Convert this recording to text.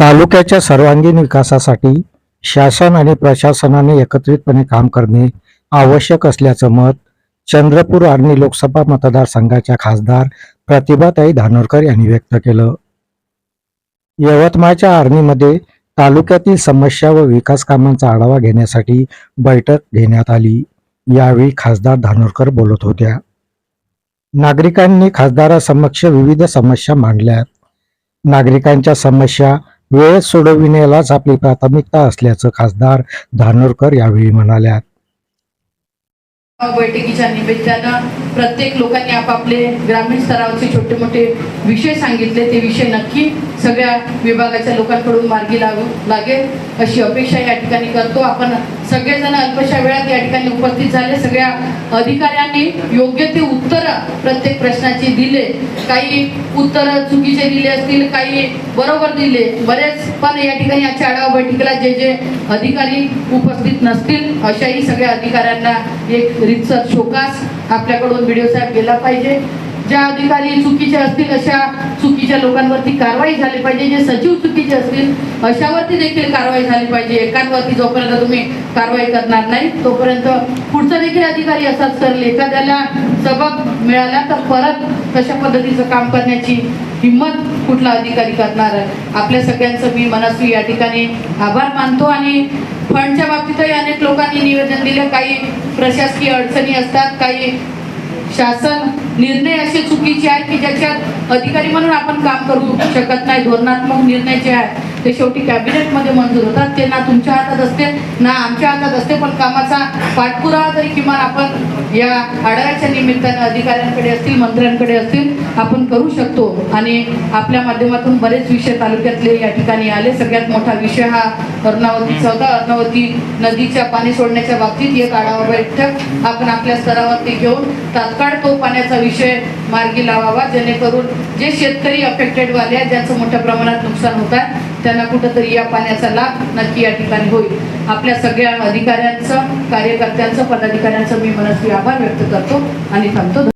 तालुक्याच्या सर्वांगीण विकासासाठी शासन आणि प्रशासनाने एकत्रितपणे काम करणे आवश्यक असल्याचं मत चंद्रपूर आर्णी लोकसभा मतदारसंघाच्या खासदार प्रतिभाताई धानोरकर यांनी व्यक्त केलं. यवतमाळच्या आर्णीमध्ये तालुक्यातील समस्या व विकास कामांचा आढावा घेण्यासाठी बैठक घेण्यात आली. यावेळी खासदार धानोरकर बोलत होत्या. नागरिकांनी खासदारासमक्ष विविध समस्या मांडल्या नागरिकांच्या समस्या वेळेत सोडविण्यालाच आपली प्राथमिकता असल्याचं खासदार धानोरकर यावेळी म्हणाल्या. बैठकीच्या निमित्तानं प्रत्येक लोकांनी आपापले ग्रामीण स्तरावरचे छोटे मोठे विषय सांगितले. ते विषय नक्की सगळ्या विभागाच्या लोकांकडून मार्गी लागू लागेल अशी अपेक्षा या ठिकाणी करतो. आपण सगळेजण अल्पशा वेळात या ठिकाणी उपस्थित झाले. सगळ्या अधिकाऱ्यांनी योग्य ते उत्तर प्रत्येक प्रश्नाची दिले. काही उत्तर चुकीचे दिले असतील काही बरोबर दिले. बरेच पण या ठिकाणी आजच्या आढावा बैठकीला जे जे अधिकारी उपस्थित नसतील अशाही सगळ्या अधिकाऱ्यांना एक रितसर शोकास आपल्याकडून व्हिडिओ साहेब गेला पाहिजे. ज्या अधिकारी चुकीचे असतील अशा चुकीच्या लोकांवरती कारवाई झाली पाहिजे. जे सचिव चुकीचे असतील अशावरती देखील कारवाई झाली पाहिजे. एकांवरती जोपर्यंत तुम्ही कारवाई करणार नाही तोपर्यंत पुढचा देखील अधिकारी असाच सर. एखाद्याला सबक मिळाला तर परत तशा पद्धतीचं काम करण्याची हिंमत कुठला अधिकारी करणार आहे? आपल्या सगळ्यांचं मी मनस्वी या ठिकाणी आभार मानतो आणि फंडच्या बाबतीतही अनेक लोकांनी निवेदन दिलं. काही प्रशासकीय अडचणी असतात काही शासन निर्णय असे चुकीचे आहेत की ज्याच्यात अधिकारी म्हणून आपण काम करू शकत नाही धोरणात्मक निर्णय जे आहे ते शेवटी कॅबिनेटमध्ये मंजूर होतात. ते ना तुमच्या हातात असते ना आमच्या हातात असते पण कामाचा पाठपुरावा तरी किमान आपण या आढाव्याच्या निमित्तानं अधिकाऱ्यांकडे असतील मंत्र्यांकडे असतील आपण करू शकतो. आणि आपल्या माध्यमातून बरेच विषय तालुक्यातले या ठिकाणी आले. सगळ्यात मोठा विषय हा अर्णावतीचा होता. अर्णावती नदीच्या पाणी सोडण्याच्या बाबतीत एक आढावा बैठक आपण आपल्या स्तरावरती घेऊन तात्काळ तो पाण्याचा विषय मार्गी लावावा. जेणेकरून जे शेतकरी अफेक्टेड वाले आहेत ज्यांचं मोठ्या प्रमाणात नुकसान होत आहे त्यांना कुठंतरी या पाण्याचा लाभ नक्की या ठिकाणी होईल. आपल्या सगळ्या अधिकाऱ्यांचं कार्यकर्त्यांचं पदाधिकाऱ्यांचं मी मनस्वी आभार व्यक्त करतो आणि थांबतो.